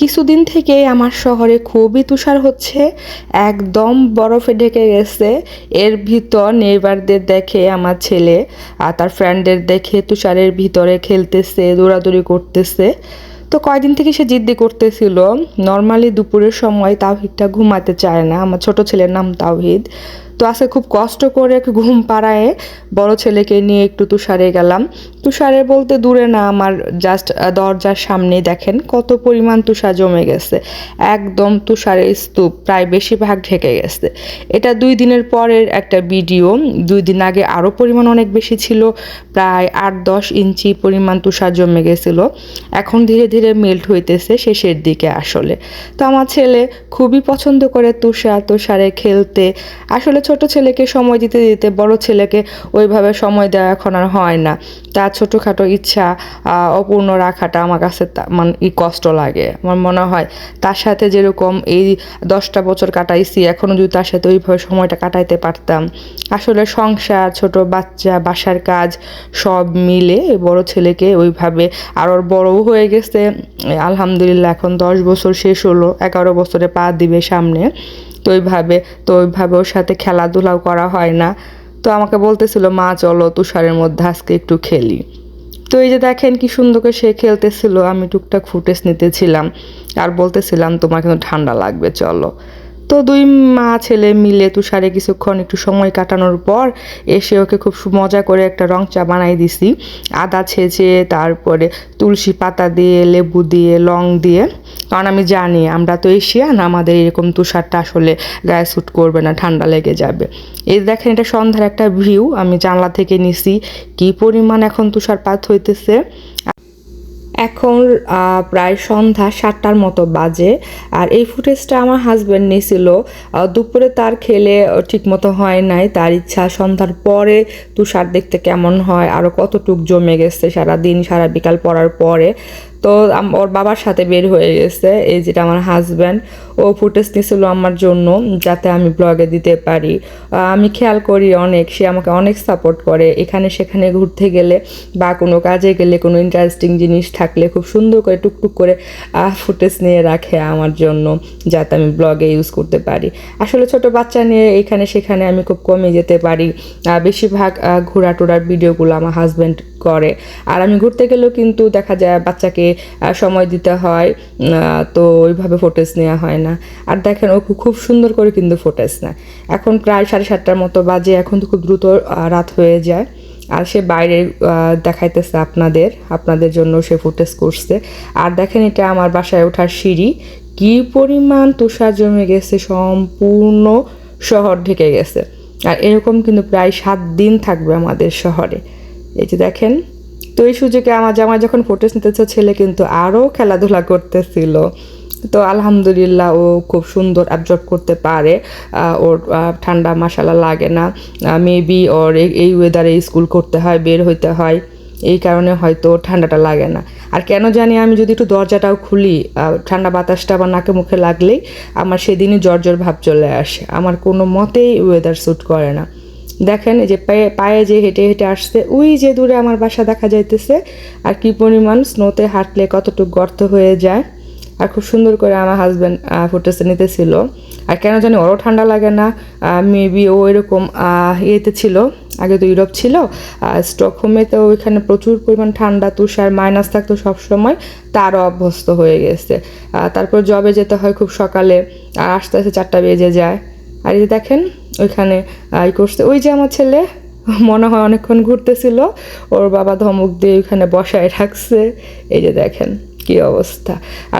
কিছুদিন থেকে আমার শহরে খুবই তুষার হচ্ছে, একদম বরফে ঢেকে গেছে। এর ভিতর নেইবারদের দেখে আমার ছেলে আর তার ফ্রেন্ডদের দেখে তুষারের ভিতরে খেলতেছে, দৌড়াদৌড়ি করতেছে। তো কয়দিন থেকে সে জিদ্দি করতেছিল। নর্মালি দুপুরের সময় তাওহিদটা ঘুমাতে চায় না। আমার ছোট ছেলের নাম তাওহিদ। তো আজকে খুব কষ্ট করে ঘুম পাড়ায় বড় ছেলেকে নিয়ে একটু তুষারে গেলাম। তুষারে বলতে দূরে না, আমার জাস্ট দরজার সামনে দেখেন কত পরিমাণ তুষার জমে গেছে। একদম তুষারের স্তূপ, প্রায় বেশিরভাগ ঢেকে গেছে। এটা দুই দিনের পরের একটা ভিডিও। দুই দিন আগে আরও পরিমাণ অনেক বেশি ছিল, প্রায় আট দশ ইঞ্চি পরিমাণ তুষার জমে গেছিল। এখন ধীরে ধীরে মেল্ট হইতেছে শেষের দিকে আসলে। তো আমার ছেলে খুবই পছন্দ করে তুষার, তুষারে খেলতে। আসলে ছোট ছেলেকে সময় দিতে দিতে বড় ছেলেকে ওইভাবে সময় দেওয়া এখন আর হয় না। তার ছোটোখাটো ইচ্ছা অপূর্ণ রাখাটা আমার কাছে মানে ই কষ্ট লাগে। আমার মনে হয় তার সাথে যেরকম এই দশটা বছর কাটাইছি এখনও যদি তার সাথে ওইভাবে সময়টা কাটাইতে পারতাম, আসলে সংসার, ছোট বাচ্চা, বাসার কাজ সব মিলে বড় ছেলেকে ওইভাবে আর ওর বড়ও হয়ে গেছে। আলহামদুলিল্লাহ, এখন দশ বছর শেষ হলো, এগারো বছরে পা দিবে সামনে। তো ওইভাবে তো ওইভাবে ওর সাথে খেলাধুলাও করা হয় না। তো আমাকে বলতেছিল, মা, চলো তুষারের মধ্যে আজকে একটু খেলি। তো এই যে দেখেন কি সুন্দর করে সে খেলতেছিল, আমি টুকটাক ফুটেজ নিতেছিলাম। আর বলতেছিলাম, তোমার কিন্তু ঠান্ডা লাগবে, চলো। তো দুই মা ছেলে মিলে তুষারে কিছুক্ষণ একটু সময় কাটানোর পর এসে ওকে খুব মজা করে একটা রং চা বানাই দিছি। আদা ছেঁচে, তারপরে তুলসী পাতা দিয়ে, লেবু দিয়ে, লং দিয়ে কারণ আমি জানি আমরা তো এশিয়ান, আমাদের এরকম তুষারটা আসলে গায়ে স্যুট করবে না, ঠান্ডা লেগে যাবে। এই দেখেন, এটা সন্ধ্যার একটা ভিউ আমি জানলা থেকে নিছি কি পরিমাণ এখন তুষারপাত হইতেছে। এখন প্রায় সন্ধ্যা সাতটার মতো বাজে, আর এই ফুটেজটা আমার হাজব্যান্ড নিয়েছিল দুপুরে তার খেলে ঠিক মতো হয় নাই, তার ইচ্ছা সন্ধ্যার পরে তুষার দেখতে কেমন হয় আরও কতটুক জমে গেছে সারা দিন সারা বিকাল পড়ার পরে। তো ওর বাবার সাথে বের হয়ে গেছে, এই যেটা আমার হাজব্যান্ড ও ফুটেজ নিয়েছিল আমার জন্য যাতে আমি ব্লগে দিতে পারি। আমি খেয়াল করি অনেক, সে আমাকে অনেক সাপোর্ট করে। এখানে সেখানে ঘুরতে গেলে বা কোনো কাজে গেলে কোনো ইন্টারেস্টিং জিনিস থাকলে খুব সুন্দর করে টুকটুক করে ফুটেজ নিয়ে রাখে আমার জন্য যাতে আমি ব্লগে ইউজ করতে পারি। আসলে ছোট বাচ্চা নিয়ে এখানে সেখানে আমি খুব কমে যেতে পারি। বেশিরভাগ ঘোরা টোরার ভিডিওগুলো আমার হাজব্যান্ড করে। আর আমি ঘুরতে গেলেও কিন্তু দেখা যায় বাচ্চাকে সময় দিতে হয় তো ওইভাবে ফোটেজ নেওয়া হয় না। আর দেখেন, ও খুব- সুন্দর করে কিন্তু ফোটেজ না এখন প্রায় সাড়ে সাতটার মতো বাজে, এখন তো খুব দ্রুত রাত হয়ে যায়। আর সে বাইরে দেখাইতেছে আপনাদের আপনাদের জন্য সে ফুটেজ করছে। আর দেখেন, এটা আমার বাসায় ওঠার সিঁড়ি। কি পরিমাণ তুষার জমে গেছে, সম্পূর্ণ শহর ঢেকে গেছে। আর এরকম কিন্তু প্রায় সাত দিন থাকবে আমাদের শহরে। এই যে দেখেন তো এই সুযোগে আমার জামাই যখন ফুটেজ নিতেছে, ছেলে কিন্তু আরও খেলাধুলা করতেছিল। তো আলহামদুলিল্লাহ ও খুব সুন্দর অ্যাবজর্ব করতে পারে। ওর ঠান্ডা মশালা লাগে না। মেবি ওর এই- এই ওয়েদারে স্কুল করতে হয়, বের হইতে হয়। এই কারণে হয়তো ঠান্ডাটা লাগে না। আর কেন জানি আমি যদি একটু দরজাটাও খুলি ঠান্ডা বাতাসটা আমার নাকে মুখে লাগলেই আমার সেদিনই জ্বর জ্বর ভাব চলে আসে। আমার কোনো মতেই ওয়েদার স্যুট করে না। দেখেন, এই যে পায়ে পায়ে যে হেঁটে হেঁটে আসছে, ওই যে দূরে আমার বাসা দেখা যাইতেছে। আর কি পরিমাণ স্নোতে হাঁটলে কতটুকু গর্ত হয়ে যায়। আর খুব সুন্দর করে আমার হাজব্যান্ড ফুটেজটা নিতেছিল। আর কেন জানি ওরও ঠান্ডা লাগে না। মেবি ও এরকম ইয়েতে ছিল, আগে তো ইউরোপ ছিল। স্টকহোমে তো ওইখানে প্রচুর পরিমাণ ঠান্ডা, তুষার, মাইনাস থাকতো সবসময়। তারও অভ্যস্ত হয়ে গেছে। তারপর জবে যেতে হয় খুব সকালে। আর আস্তে আস্তে চারটা বেজে যায়। আর এই দেখেন ওইখানে আই করছে। ওই যে আমার ছেলে, মনে হয় অনেকক্ষণ ঘুরতেছিল, ওর বাবা ধমক দিয়ে ওইখানে বসায় রাখছে। এই যে দেখেন কি অবস্থা। আর